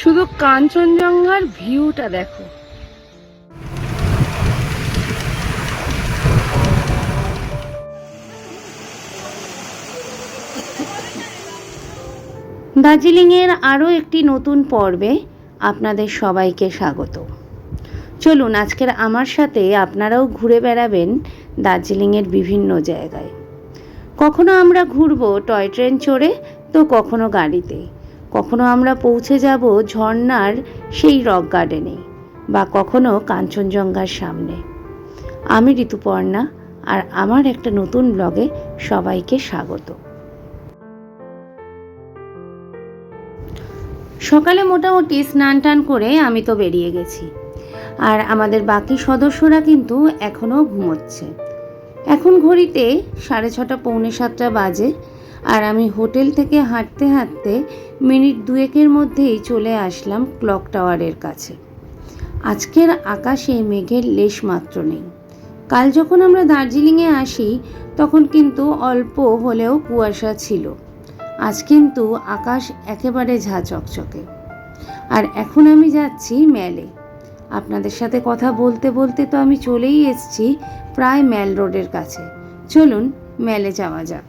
শুধু কাঞ্চনজঙ্ঘার ভিউটা দেখো। দার্জিলিংয়ের আরও একটি নতুন পর্বে আপনাদের সবাইকে স্বাগত। চলুন, আজকের আমার সাথে আপনারাও ঘুরে বেড়াবেন দার্জিলিংয়ের বিভিন্ন জায়গায়। কখনো আমরা ঘুরবো টয় ট্রেন চড়ে, তো কখনো গাড়িতে। কখনো আমরা পৌঁছে যাব ঝর্ণার সেই রক গার্ডেনে বা কখনো কাঞ্চনজঙ্ঘার সামনে। আমি ঋতুপর্ণা আর আমার একটা নতুন ব্লগে সবাইকে স্বাগত। সকালে মোটামুটি স্নান টান করে আমি তো বেরিয়ে গেছি। আর আমাদের বাকি সদস্যরা কিন্তু এখনও ঘুমোচ্ছে। এখন ঘড়িতে সাড়ে ছটা, পৌনে সাতটা বাজে। আর আমি হোটেল থেকে হাঁটতে হাঁটতে মিনিট দুয়েকের মধ্যেই চলে আসলাম ক্লক টাওয়ারের কাছে। আজকের আকাশে মেঘের লেশ মাত্র নেই। কাল যখন আমরা দার্জিলিংয়ে আসি, তখন কিন্তু অল্প হলেও কুয়াশা ছিল। আজ কিন্তু আকাশ একেবারে ঝা চকচকে আর এখন আমি যাচ্ছি ম্যালে। আপনাদের সাথে কথা বলতে বলতে তো আমি চলেই এসছি প্রায় ম্যাল রোডের কাছে। চলুন ম্যালে যাওয়া যাক।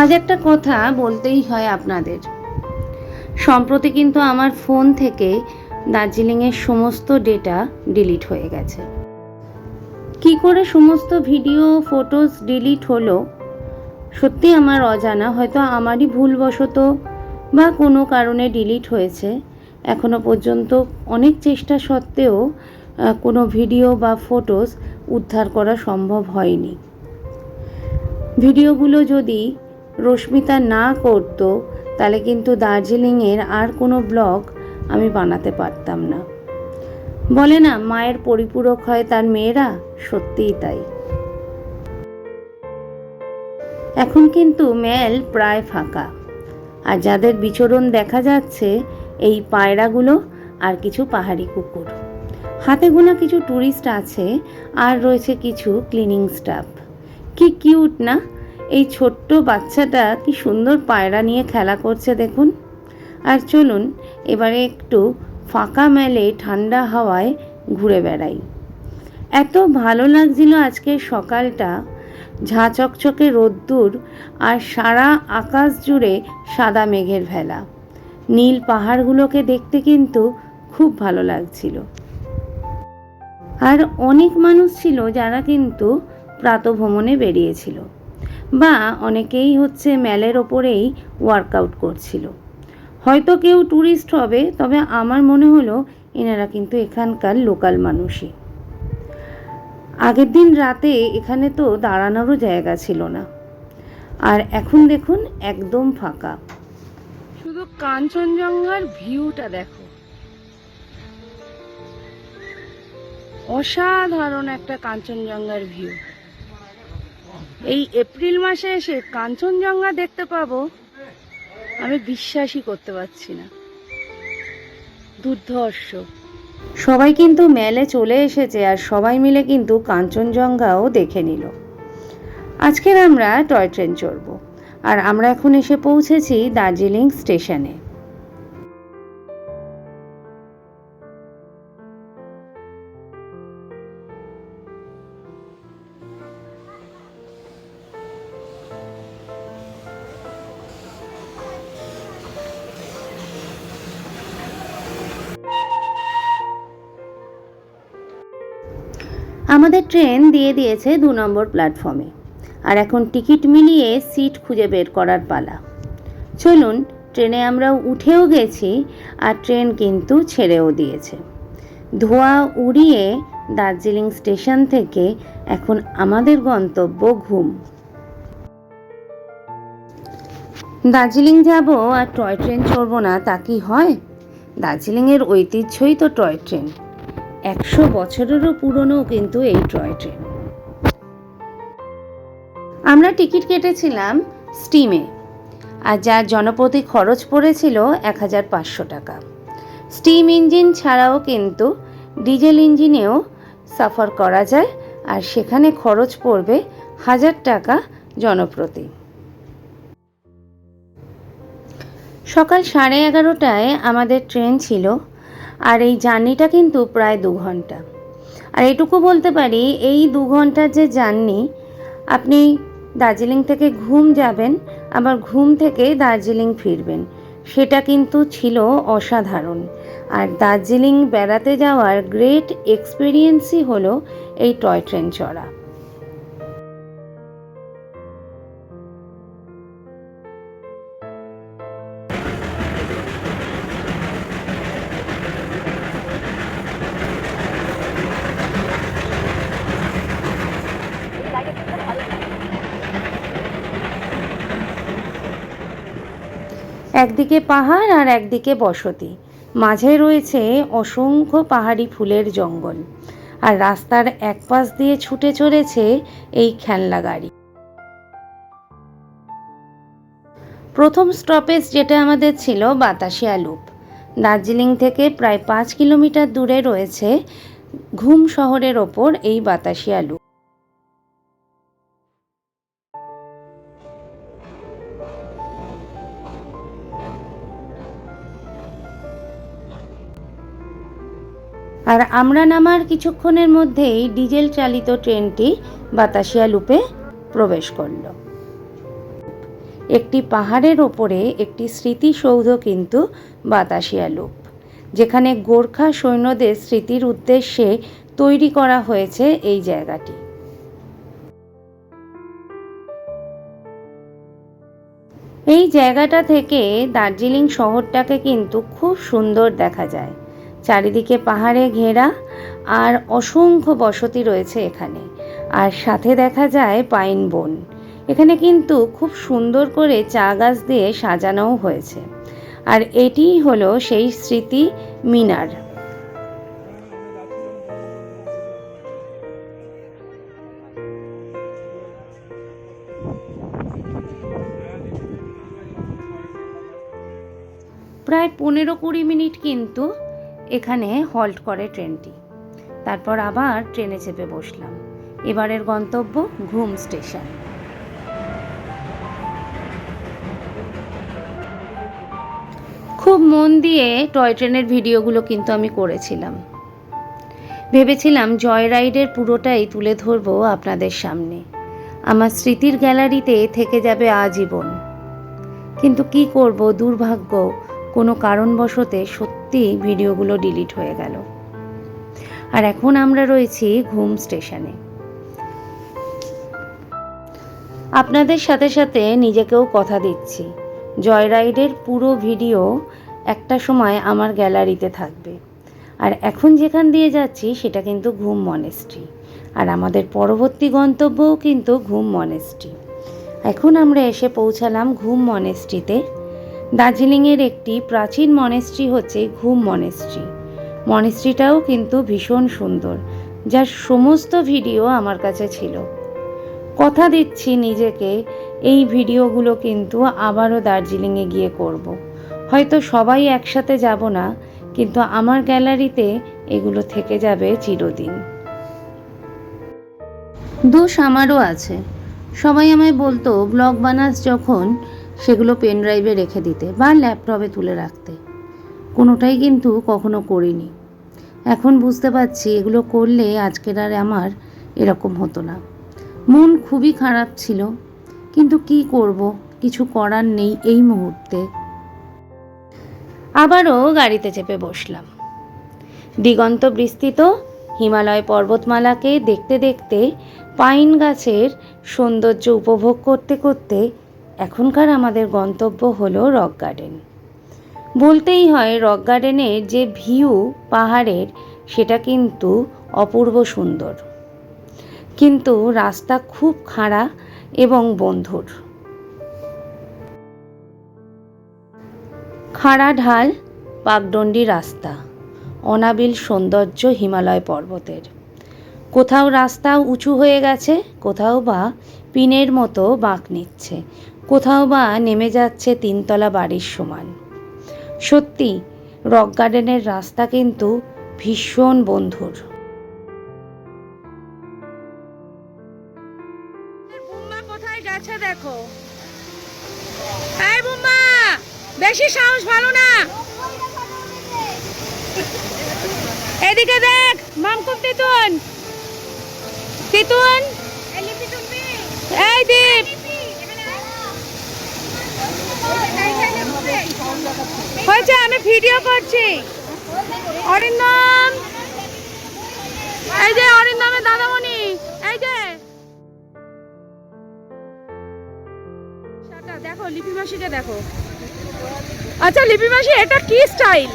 আজ একটা কথা বলতেই হয় আপনাদের। সম্প্রতি কিন্তু আমার ফোন থেকে দার্জিলিংয়ের সমস্ত ডেটা ডিলিট হয়ে গেছে। কি করে সমস্ত ভিডিও, ফটোস ডিলিট হলো, সত্যি আমার অজানা, হয়তো আমারই ভুলবশত বা কোনো কারণে ডিলিট হয়েছে, এখনও পর্যন্ত অনেক চেষ্টা সত্ত্বেও কোনো ভিডিও বা ফটোস উদ্ধার করা সম্ভব হয়নি। ভিডিওগুলো যদি রশ্মিতা না করতো, তাহলে কিন্তু দার্জিলিংয়ের আর কোনো ব্লগ আমি বানাতে পারতাম না। বলে না, মায়ের পরিপূরক হয় তার মেয়েরা? সত্যিই তাই। এখন কিন্তু মেল প্রায় ফাঁকা। আর যাদের বিচরণ দেখা যাচ্ছে, এই পায়রাগুলো আর কিছু পাহাড়ি কুকুর। হাতে গোনা কিছু ট্যুরিস্ট আছে, আর রয়েছে কিছু ক্লিনিং স্টাফ। কি কিউট না? এই ছোট্ট বাচ্চাটা কি সুন্দর পায়রা নিয়ে খেলা করছে দেখুন। আর চলুন, এবারে একটু ফাঁকা মেলে ঠান্ডা হাওয়ায় ঘুরে বেড়াই। এত ভালো লাগছিল আজকে সকালটা। ঝা চকচকে রোদ্দুর আর সারা আকাশ জুড়ে সাদা মেঘের ভেলা। নীল পাহাড়গুলোকে দেখতে কিন্তু খুব ভালো লাগছিল। আর অনেক মানুষ ছিল যারা কিন্তু প্রাতভ্রমণে বেরিয়েছিল। বা অনেকেই হচ্ছে ম্যালের ওপরেই ওয়ার্কআউট করছিল। হয়তো কেউ ট্যুরিস্ট হবে, তবে আমার মনে হলো এনারা কিন্তু এখানকার লোকাল মানুষই। আগের দিন রাতে এখানে তো দাঁড়ানোরও জায়গা ছিল না। আর এখন দেখুন একদম ফাঁকা। শুধু কাঞ্চনজঙ্ঘার ভিউটা দেখো। অসাধারণ একটা কাঞ্চনজঙ্ঘার ভিউ এই এপ্রিল মাসে এসে কাঞ্চনজঙ্ঘা দেখতে পাবো, আমি বিশ্বাসই করতে পারছি না। দুর্ধর্ষ। সবাই কিন্তু মেলে চলে এসেছে আর সবাই মিলে কিন্তু কাঞ্চনজঙ্ঘাও দেখে নিল। আজকের আমরা টয় ট্রেন চড়ব। আর আমরা এখন এসে পৌঁছেছি দার্জিলিং স্টেশনে। ট্রেন দিয়ে দিয়েছে দু নম্বর প্ল্যাটফর্মে। আর এখন টিকিট মিলিয়ে সিট খুঁজে বের করার পালা। চলুন, ট্রেনে আমরা উঠেও গেছি, আর ট্রেন কিন্তু ছেড়েও দিয়েছে। ধোঁয়া উড়িয়ে দার্জিলিং স্টেশন থেকে এখন আমাদের গন্তব্য ঘুম। দার্জিলিং যাব আর টয় ট্রেন চড়বো না, তা কি হয়? দার্জিলিংয়ের ঐতিহ্যই তো টয় ট্রেন। একশো বছরেরও পুরনো কিন্তু এই টয় ট্রেন আমরা টিকিট কেটেছিলাম স্টিমে, আর যার জনপ্রতি খরচ পড়েছিল এক হাজার পাঁচশো টাকা। স্টিম ইঞ্জিন ছাড়াও কিন্তু ডিজেল ইঞ্জিনেও সাফার করা যায়, আর সেখানে খরচ পড়বে হাজার টাকা জনপ্রতি। সকাল সাড়ে এগারোটায় আমাদের ট্রেন ছিল আর এই জার্নিটা কিন্তু প্রায় দু ঘণ্টা। আর এটুকু বলতে পারি, এই দু ঘণ্টার যে জার্নি, আপনি দার্জিলিং থেকে ঘুম যাবেন, আবার ঘুম থেকে দার্জিলিং ফিরবেন। সেটা কিন্তু ছিল অসাধারণ। আর দার্জিলিং বেড়াতে যাওয়ার গ্রেট এক্সপিরিয়েন্সই হলো এই টয় ট্রেন চড়া। একদিকে পাহাড় আর একদিকে বসতি। মাঝে রয়েছে অসংখ্য পাহাড়ি ফুলের জঙ্গল। আর রাস্তার এক পাশ দিয়ে ছুটে চলেছে এই খেলনা গাড়ি। প্রথম স্টপেজ যেটা আমাদের ছিল বাতাসিয়া লুপ। দার্জিলিং থেকে প্রায় পাঁচ কিলোমিটার দূরে রয়েছে ঘুম শহরের ওপর এই বাতাসিয়া লুপ। আর আমরা নামার কিছুক্ষণের মধ্যেই ডিজেল চালিত ট্রেনটি বাতাসিয়া লুপে প্রবেশ করল। একটি পাহাড়ের ওপরে একটি স্মৃতিসৌধ কিন্তু বাতাসিয়া লুপ, যেখানে গোর্খা সৈন্যদের স্মৃতির উদ্দেশ্যে তৈরি করা হয়েছে এই জায়গাটি। এই জায়গাটা থেকে দার্জিলিং শহরটাকে কিন্তু খুব সুন্দর দেখা যায়। চারিদিকে পাহাড়ে ঘেরা আর অসংখ্য বসতি রয়েছে এখানে। আর সাথে দেখা যায় পাইন বন। এখানে কিন্তু খুব সুন্দর করে চা গাছ দিয়ে সাজানোও হয়েছে। আর এটিই হলো সেই স্মৃতি মিনার। প্রায় পনেরো কুড়ি মিনিট কিন্তু এখানে হল্ট করে ট্রেনটি। তারপর আবার ট্রেনে চেপে বসলাম। এবারের গন্তব্য ঘুম স্টেশন। খুব মন দিয়ে টয় ট্রেনের ভিডিওগুলো কিন্তু আমি করেছিলাম। ভেবেছিলাম জয় রাইডের পুরোটাই তুলে ধরবো আপনাদের সামনে। আমার স্মৃতির গ্যালারিতে থেকে যাবে আজীবন। কিন্তু কি করব, দুর্ভাগ্য কোনো কারণবশতে সত্যি ভিডিওগুলো ডিলিট হয়ে গেল। আর এখন আমরা রয়েছি ঘুম স্টেশনে। আপনাদের সাথে সাথে নিজেকেও কথা দিচ্ছি। জয়রাইডের পুরো ভিডিও একটা সময় আমার গ্যালারিতে থাকবে। আর এখন যেখান দিয়ে যাচ্ছি সেটা কিন্তু ঘুম মনেস্ট্রি। আর আমাদের পরবর্তী গন্তব্যও কিন্তু ঘুম মনেস্ট্রি। এখন আমরা এসে পৌঁছালাম ঘুম মনেস্ট্রিতে। দার্জিলিংয়ের একটি প্রাচীন মনেস্ট্রি হচ্ছে ঘুম মনেস্ট্রি। মনেস্ট্রিটাও কিন্তু ভীষণ সুন্দর, যার সমস্ত ভিডিও আমার কাছে ছিল। কথা দিচ্ছি নিজেকে, এই ভিডিওগুলো কিন্তু আবারও দার্জিলিংয়ে গিয়ে করব। হয়তো সবাই একসাথে যাব না, কিন্তু আমার গ্যালারিতে এগুলো থেকে যাবে চিরদিন। দোষ আমারও আছে। সবাই আমায় বলতো, ব্লগ বানাস যখন সেগুলো পেন ড্রাইভে রেখে দিতে বা ল্যাপটপে তুলে রাখতে। কোনোটাই কিন্তু কখনো করিনি। এখন বুঝতে পারছি এগুলো করলে আজকের আর আমার এরকম হতো না। মন খুবই খারাপ ছিল, কিন্তু কি করব? কিছু করার নেই এই মুহূর্তে। আবারও গাড়িতে চেপে বসলাম। দিগন্ত বিস্তৃত হিমালয় পর্বতমালাকে দেখতে দেখতে পাইন গাছের সৌন্দর্য উপভোগ করতে করতে এখনকার আমাদের গন্তব্য হলো রক গার্ডেন। বলতেই হয় রক গার্ডেনের যে ভিউ পাহাড়ের, সেটা কিন্তু অপূর্ব সুন্দর। কিন্তু রাস্তা খুব খাড়া এবং বন্ধুর। খাড়া ঢাল, পাকডন্ডি রাস্তা, অনাবিল সৌন্দর্য হিমালয় পর্বতের। কোথাও রাস্তা উঁচু হয়ে গেছে, কোথাও বা পিনের মতো বাঁক নিচ্ছে। কোথাও বা নেমে যাচ্ছে তিনতলা বাড়ির সমান। সত্যি রক গার্ডেনের রাস্তা কিন্তু ভীষণ বন্ধুর। বুম্মা কোথায় গেছে দেখো? এই বুম্মা বেশি সাহস ভালো না। এদিকে দেখ মামকুম তিতুন। তিতুন? এই দীপ। হয়েছে, আমি ভিডিও করছি। অরিন্দম! এই যে অরিন্দমের দাদামণি, এই যে। দেখো, লিপি মাসিকে দেখো। আচ্ছা লিপি মাসি, এটা কি স্টাইল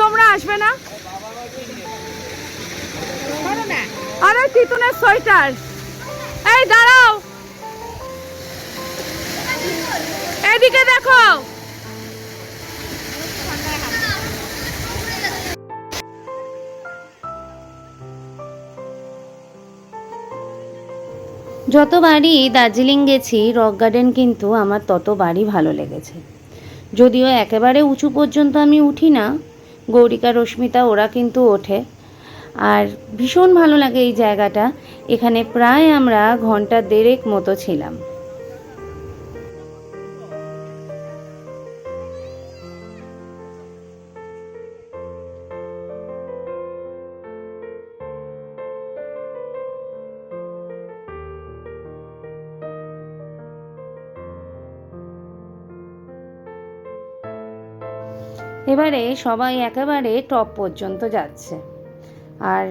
তোমরা আসবে না? আরে তিতুনের সোয়েটার। এই, দাঁড়াও। এদিকে দেখো। যতবারই দার্জিলিং গেছি, রক গার্ডেন কিন্তু আমার ততবারই ভালো লেগেছে। যদিও একেবারে উঁচু পর্যন্ত আমি উঠি না, গৌরিকা, রশ্মিতা, ওরা কিন্তু ওঠে। আর ভীষণ ভালো লাগে এই জায়গাটা। এখানে প্রায় আমরা ঘণ্টা দেড়েক মতো ছিলাম। এবারে সবাই একেবারে টপ পর্যন্ত যাচ্ছে। আর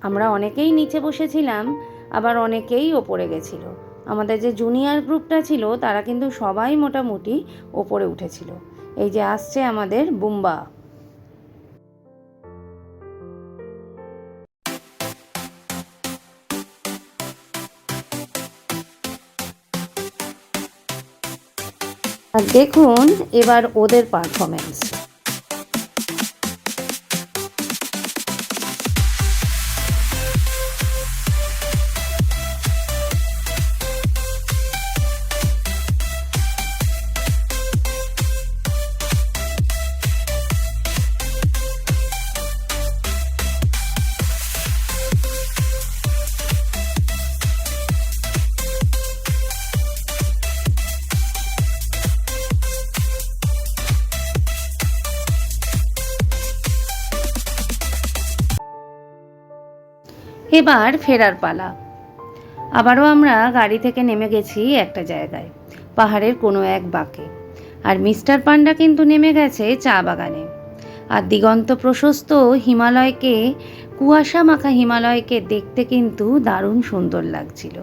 আমরা অনেকেই নিচে বসেছিলাম আবার অনেকেই ওপরে গেছিল। আমাদের যে জুনিয়র গ্রুপটা ছিল তারা কিন্তু সবাই মোটামুটি ওপরে উঠেছিল। এই যে আসছে আমাদের বুম্বা। আর দেখুন এবার ওদের পারফরমেন্স এবার ফেরার পালা। আবারও আমরা গাড়ি থেকে নেমে গেছি একটা জায়গায়, পাহাড়ের কোনো এক বাঁকে। আর মিস্টার পান্ডা কিন্তু নেমে গেছে চা বাগানে। আর দিগন্ত প্রশস্ত হিমালয়কে, কুয়াশা মাখা হিমালয়কে দেখতে কিন্তু দারুণ সুন্দর লাগছিল।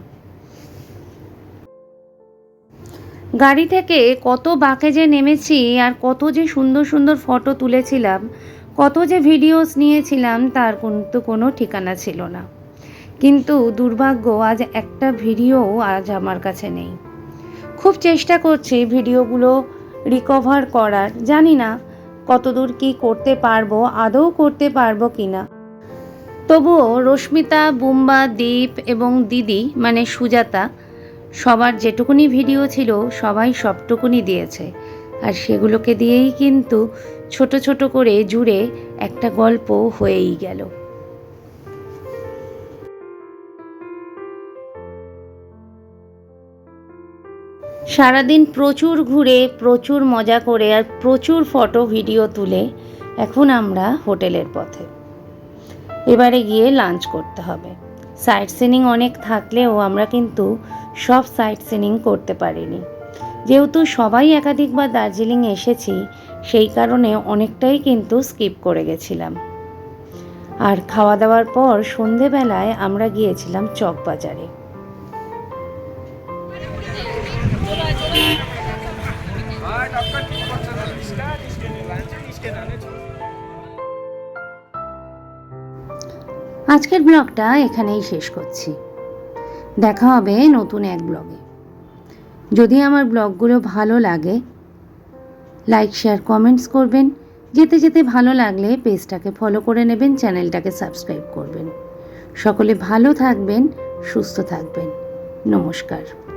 গাড়ি থেকে কত বাঁকে যে নেমেছি আর কত যে সুন্দর সুন্দর ফটো তুলেছিলাম, কত যে ভিডিওস নিয়েছিলাম, তার কিন্তু কোনো ঠিকানা ছিল না। কিন্তু দুর্ভাগ্য, আজ একটা ভিডিও আজ আমার কাছে নেই। খুব চেষ্টা করছি ভিডিওগুলো রিকভার করার। জানি না কতদূর কি করতে পারব, আদৌ করতে পারব কি না তবুও রশ্মিতা, বুম্বা, দীপ এবং দিদি মানে সুজাতা, সবার যেটুকুনি ভিডিও ছিল সবাই সবটুকুনি দিয়েছে। আর সেগুলোকে দিয়েই কিন্তু ছোট ছোট করে জুড়ে একটা গল্প হয়েই গেল। সারাদিন প্রচুর ঘুরে, প্রচুর মজা করে আর প্রচুর ফটো, ভিডিও তুলে এখন আমরা হোটেলের পথে। এবারে গিয়ে লাঞ্চ করতে হবে। সাইট সিনিং অনেক থাকলেও আমরা কিন্তু সব সাইট সিনিং করতে পারিনি। যেহেতু সবাই একাধিকবার দার্জিলিং এসেছি, সেই কারণে অনেকটাই কিন্তু স্কিপ করে গেছিলাম। আর খাওয়া দাওয়ার পর সন্ধেবেলায় আমরা গিয়েছিলাম চকবাজারে। আজকের ব্লগটা এখানেই শেষ করছি। দেখা হবে নতুন এক ব্লগে। যদি আমার ব্লগগুলো ভালো লাগে, লাইক, শেয়ার, কমেন্টস করবেন। যেতে যেতে ভালো লাগলে পেজটাকে ফলো করে নেবেন, চ্যানেলটাকে সাবস্ক্রাইব করবেন। সকলে ভালো থাকবেন, সুস্থ থাকবেন। নমস্কার।